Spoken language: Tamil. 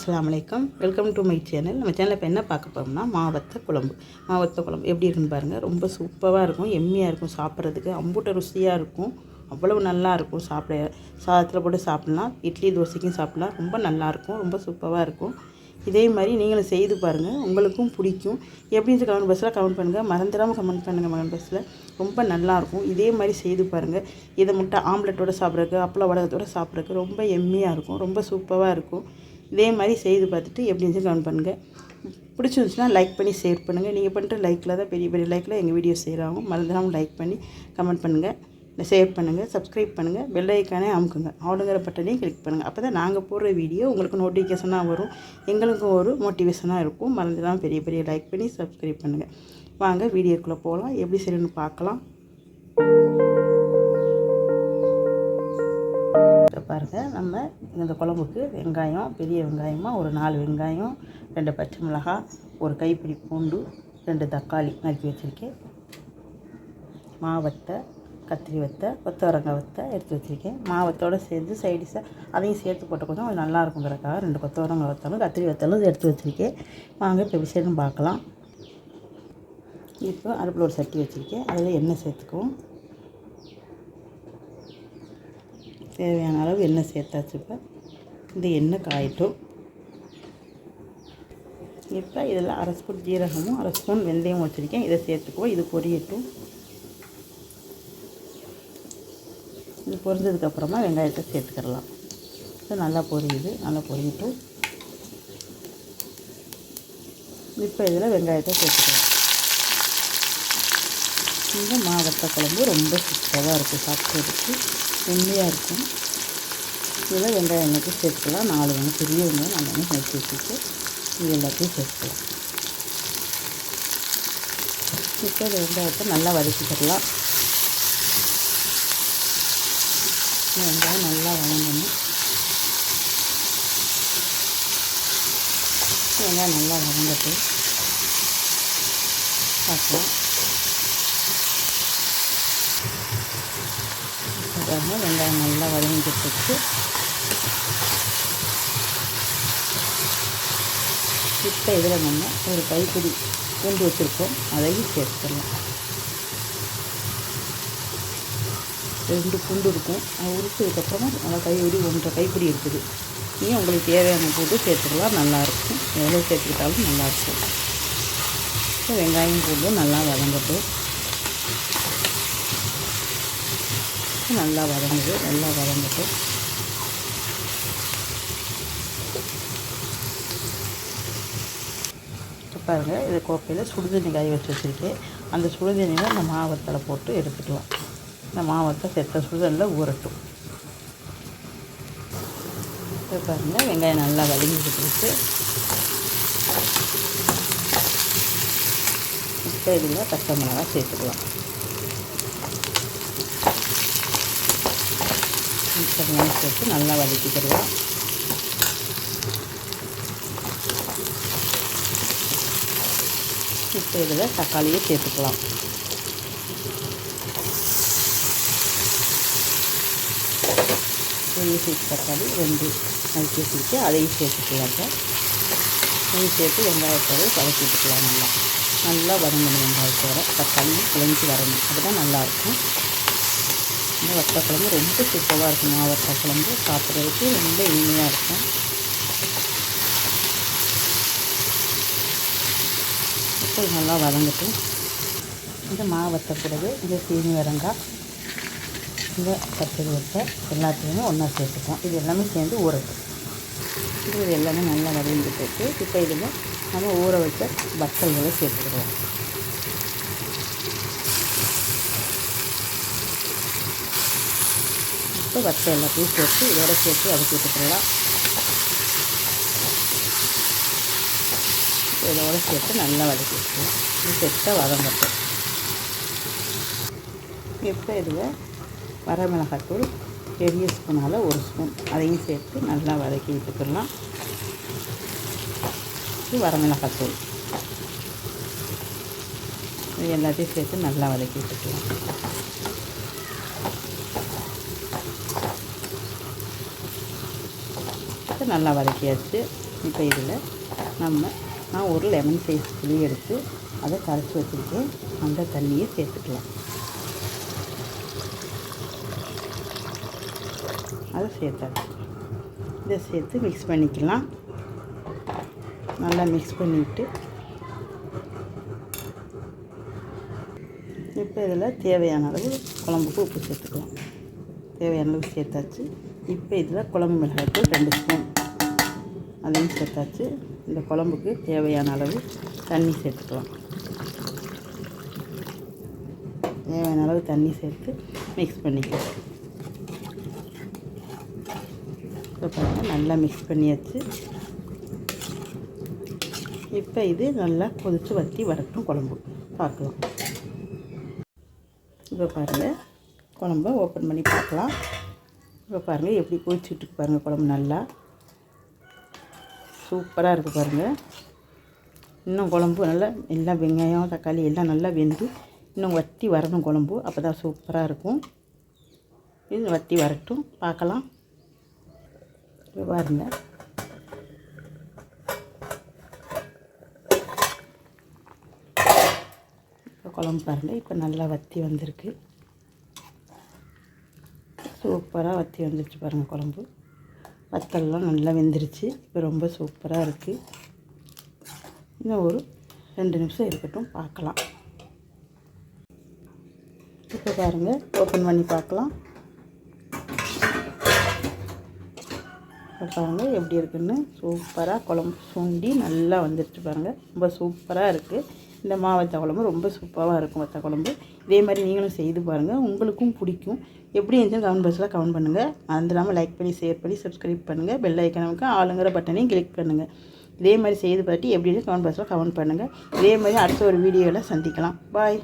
அஸ்ஸலாமு வெல்கம் டு மை சேனல் நம்ம சேனலில் இப்போ என்ன பார்க்க போகிறோம்னா மாவத்த குழம்பு. மாவத்த குழம்பு எப்படி இருக்குன்னு பாருங்கள் ரொம்ப சூப்பராக இருக்கும் எம்மியாக இருக்கும் சாப்பிட்றதுக்கு. அம்பூட்ட ருசியாக இருக்கும். அவ்வளவு நல்லா இருக்கும் சாப்பிட. சாதத்தில் போட்டு சாப்பிட்லாம். இட்லி தோசைக்கும் சாப்பிட்லாம். ரொம்ப நல்லாயிருக்கும் ரொம்ப சூப்பராக இருக்கும். இதே மாதிரி நீங்களும் செய்து பாருங்கள் உங்களுக்கும் பிடிக்கும். எப்படின்னு கமெண்ட் பஸ்ஸில் கமெண்ட் பண்ணுங்கள் மறந்துடாமல் கமெண்ட் பண்ணுங்கள் கமெண்ட் பஸ்ஸில் ரொம்ப நல்லாயிருக்கும் இதே மாதிரி செய்து பாருங்கள் இதை முட்டை ஆம்லெட்டோட சாப்பிட்றதுக்கு அப்பள வடகத்தோட சாப்பிட்றதுக்கு ரொம்ப எம்மியாக இருக்கும். ரொம்ப சூப்பராக இருக்கும். இதே மாதிரி செய்து பார்த்துட்டு எப்படி இருந்துச்சு கமெண்ட் பண்ணுங்கள் பிடிச்சிருந்துச்சுன்னா லைக் பண்ணி ஷேர் பண்ணுங்கள் நீங்கள் பண்ணுற லைக்கில் தான் பெரிய பெரிய லைக்கில் எங்கள் வீடியோ செய்கிறாங்க மறந்துடாமல் லைக் பண்ணி கமெண்ட் பண்ணுங்கள் ஷேர் பண்ணுங்கள் சப்ஸ்கிரைப் பண்ணுங்கள் பெல் ஐக்கானே அமுக்குங்க. ஆளுங்கிற பட்டனையும் கிளிக் பண்ணுங்கள் அப்போ தான் நாங்கள் போடுற வீடியோ உங்களுக்கு நோட்டிஃபிகேஷனாக வரும். எங்களுக்கும் ஒரு மோட்டிவேஷனாக இருக்கும். மறந்துடாமல் பெரிய பெரிய லைக் பண்ணி சப்ஸ்கிரைப் பண்ணுங்கள் வாங்க வீடியோக்குள்ளே போகலாம் எப்படி செய்யணும்னு பார்க்கலாம். பாருங்கள் நம்ம இந்த குழம்புக்கு வெங்காயம் பெரிய வெங்காயமாக ஒரு நாலு வெங்காயம் ரெண்டு பச்சை மிளகாய் ஒரு கைப்பிடி பூண்டு ரெண்டு தக்காளி நறுக்கி வச்சுருக்கேன். மாவத்தை கத்திரி வத்தை கொத்தவரங்காய் வத்தை எடுத்து வச்சுருக்கேன். மாவத்தோடு சேர்ந்து சைடிஷாக அதையும் சேர்த்து போட்ட கொஞ்சம் அது நல்லா இருக்குங்கிறக்காக ரெண்டு கொத்தவரங்காய் வத்தாலும் கத்திரி வத்தாலும் எடுத்து வச்சுருக்கேன். வாங்க இப்போ விசேஷம் பார்க்கலாம். இப்போ அடுப்பில் ஒரு சட்டி வச்சுருக்கேன். அதில் எண்ணெய் சேர்த்துக்குவோம். தேவையான அளவு எண்ணெய் சேர்த்தாச்சு இப்போ. இந்த எண்ணெய் காயட்டும். இப்போ இதில் அரை ஸ்பூன் ஜீரகமும் அரை ஸ்பூன் வெந்தயம் வச்சுருக்கேன். இதை சேர்த்துக்குவோம். இது பொரியட்டும். இது பொரிஞ்சதுக்கப்புறமா வெங்காயத்தை சேர்த்துக்கிடலாம் இது நல்லா பொரியுது. நல்லா பொரியட்டும். இப்போ இதில் வெங்காயத்தை சேர்த்துக்கலாம். இந்த மாவட்ட குழம்பு ரொம்ப சூப்பராக இருக்கும். சாப்பிட்றதுக்கு உண்மையாக இருக்கும். இதில் வெங்காயம் எண்ணெய்க்கு சேர்த்துக்கலாம். நாலு வெங்காயம் பெரிய வெங்காயம் நாலு வெங்காயம் சேர்த்து வச்சுட்டு இது எல்லாத்தையும் சேர்த்துக்கலாம். இப்போ இந்த வெங்காயத்தை நல்லா வதக்கிக்கலாம். வெங்காயம் நல்லா வதங்கணும். வெங்காயம் நல்லா வதங்கட்டும். பார்க்கலாம். பாருங்க வெங்காயம் நல்லா வதங்கிட்டு இப்போ இதில் நம்ம ஒரு கைப்பிடி பூண்டு வச்சுருக்கோம். அதையும் சேர்த்துடலாம் ரெண்டு பூண்டு இருக்கும். அது உரிச்சதுக்கப்புறமா நல்லா கைப்பிடி ஒன்றரை கைப்பிடி இருக்குது. நீ உங்களுக்கு தேவையான பூண்டு சேர்த்துக்கலாம். நல்லாயிருக்கும் எவ்வளோ சேர்த்துக்கிட்டாலும் நல்லாயிருக்கும் இப்போ வெங்காயம் பூண்டும் நல்லா வதங்கட்டும். நல்லா வதங்குது. நல்லா வதங்கட்டும். பாருங்கள் இது கோப்பையில் சுடுதண்ணி காய வச்சு வச்சுருக்கேன். அந்த சுடுதண்ணியில் இந்த மாவத்தில் போட்டு எடுத்துக்கலாம். இந்த மாவத்தை செத்த சுடுதண்ணில் ஊறட்டும். இப்போ பாருங்கள் வெங்காயம் நல்லா வதங்கிட்டு இப்போ இதில் பச்சை மிளகா சேர்த்துக்கலாம். மிக்சர்லாம் சேர்த்து நல்லா வதக்கிக்கிடுவோம் இப்போ இதில் தக்காளியை சேர்த்துக்கலாம். பெரிய சைஸ் தக்காளி ரெண்டு நறுக்கி வச்சுட்டு அதையும் சேர்த்துக்கலாங்க அதையும் சேர்த்து வெங்காயத்தோடு வதக்கிட்டுக்கலாம் நல்லா. நல்லா வதங்கணும் வெங்காயத்தோட தக்காளியும் குழஞ்சி வரணும். அதுதான் நல்லாயிருக்கும் இந்த வத்த குழம்பு ரொம்ப சூப்பராக இருக்கும். மாவட்ட குழம்பு சாப்பிட்றதுக்கு ரொம்ப இனிமையாக இருக்கும். இப்போ நல்லா வதங்கட்டும். இந்த மாவத்த கூடவே இந்த சீனி வரங்காய் இந்த கத்திரி வத்தை எல்லாத்தையுமே ஒன்றா சேர்த்துப்போம் இது எல்லாமே சேர்ந்து ஊறட்டும். இது எல்லாமே நல்லா வதங்கிட்டு இருக்குது இப்போ இதில் நம்ம ஊற வச்ச வத்தல்களை சேர்த்துக்கிடுவோம். இப்போ வத்தை எல்லாத்தையும் சேர்த்து இதோட சேர்த்து வதக்கி விட்டுக்கலாம் இதோட சேர்த்து நல்லா வதக்கி விட்டுருவோம் இது செட்டாக வதங்கட்டும் இப்போ இதில் வரமிளகாத்தூள் பெரிய ஸ்பூனால் ஒரு ஸ்பூன். அதையும் சேர்த்து நல்லா வதக்கி விட்டுக்கலாம். இது வரமிளகாத்தூள். இது எல்லாத்தையும் சேர்த்து நல்லா வதக்கி விட்டுக்கலாம். நல்லா வதக்கியாச்சு. இப்போ இதில் நம்ம நான் ஒரு லெமன் சைஸ் புளி எடுத்து அதை கரைச்சி வச்சுருக்கேன் அந்த தண்ணியை சேர்த்துக்கலாம். அதை சேர்த்தாச்சு. இதை சேர்த்து மிக்ஸ் பண்ணிக்கலாம். நல்லா மிக்ஸ் பண்ணிவிட்டு இப்போ இதில் தேவையான அளவு குழம்புக்கு உப்பு சேர்த்துக்கலாம். தேவையான அளவு சேர்த்தாச்சு. இப்போ இதில் குழம்பு மிளகாய்த்தூள் ரெண்டு ஸ்பூன். அதையும் சேர்த்தாச்சு. இந்த குழம்புக்கு தேவையான அளவு தண்ணி சேர்த்துக்கலாம். தேவையான அளவு தண்ணி சேர்த்து மிக்ஸ் பண்ணிக்கலாம். இப்போ பாருங்கள் நல்லா மிக்ஸ் பண்ணியாச்சு. இப்போ இது நல்லா கொதித்து வற்றி வரட்டும் குழம்பு. பார்க்கலாம். இப்போ பாருங்கள் குழம்ப ஓப்பன் பண்ணி பார்க்கலாம். இப்போ பாருங்கள் எப்படி கொதிச்சுட்டு பாருங்கள் குழம்பு நல்லா. சூப்பராக இருக்குது பாருங்கள் இன்னும் குழம்பு நல்லா எல்லாம் வெங்காயம் தக்காளி எல்லாம் நல்லா வெந்து இன்னும் வற்றி வரணும் குழம்பு. அப்போ தான் சூப்பராக இருக்கும். இது வற்றி வரட்டும். பார்க்கலாம். பாருங்க. பாருங்கள் இப்போ குழம்பு பாருங்கள் இப்போ நல்லா வற்றி வந்திருக்கு. சூப்பராக வற்றி வந்துருச்சு பாருங்கள் குழம்பு. வத்தல்லாம் நல்லா வெந்துருச்சு. இப்போ ரொம்ப சூப்பராக இருக்குது இன்னும் ஒரு ரெண்டு நிமிஷம் இருக்கட்டும் பார்க்கலாம். இப்போ பாருங்கள் ஓப்பன் பண்ணி பார்க்கலாம். இப்போ பாருங்கள் எப்படி இருக்குன்னு. சூப்பராக குழம்பு சுண்டி நல்லா வந்துருச்சு பாருங்கள் ரொம்ப சூப்பராக இருக்குது இந்த மா வத்த குழம்பு ரொம்ப சூப்பராக இருக்கும் வத்த குழம்பு இதே மாதிரி நீங்களும் செய்து பாருங்கள் உங்களுக்கும் பிடிக்கும். எப்படி இருந்தாலும் கமெண்ட் பாக்ஸில் கமெண்ட் பண்ணுங்கள் மறந்துடாமல் லைக் பண்ணி ஷேர் பண்ணி சப்ஸ்கிரைப் பண்ணுங்கள் பெல் ஐக்கனுக்கு ஆளுங்கிற பட்டனையும் கிளிக் பண்ணுங்கள் இதே மாதிரி செய்து பார்த்து எப்படி கமெண்ட் பாக்ஸில் கமெண்ட் பண்ணுங்கள் இதே மாதிரி அடுத்த ஒரு வீடியோவில் சந்திக்கலாம். பாய்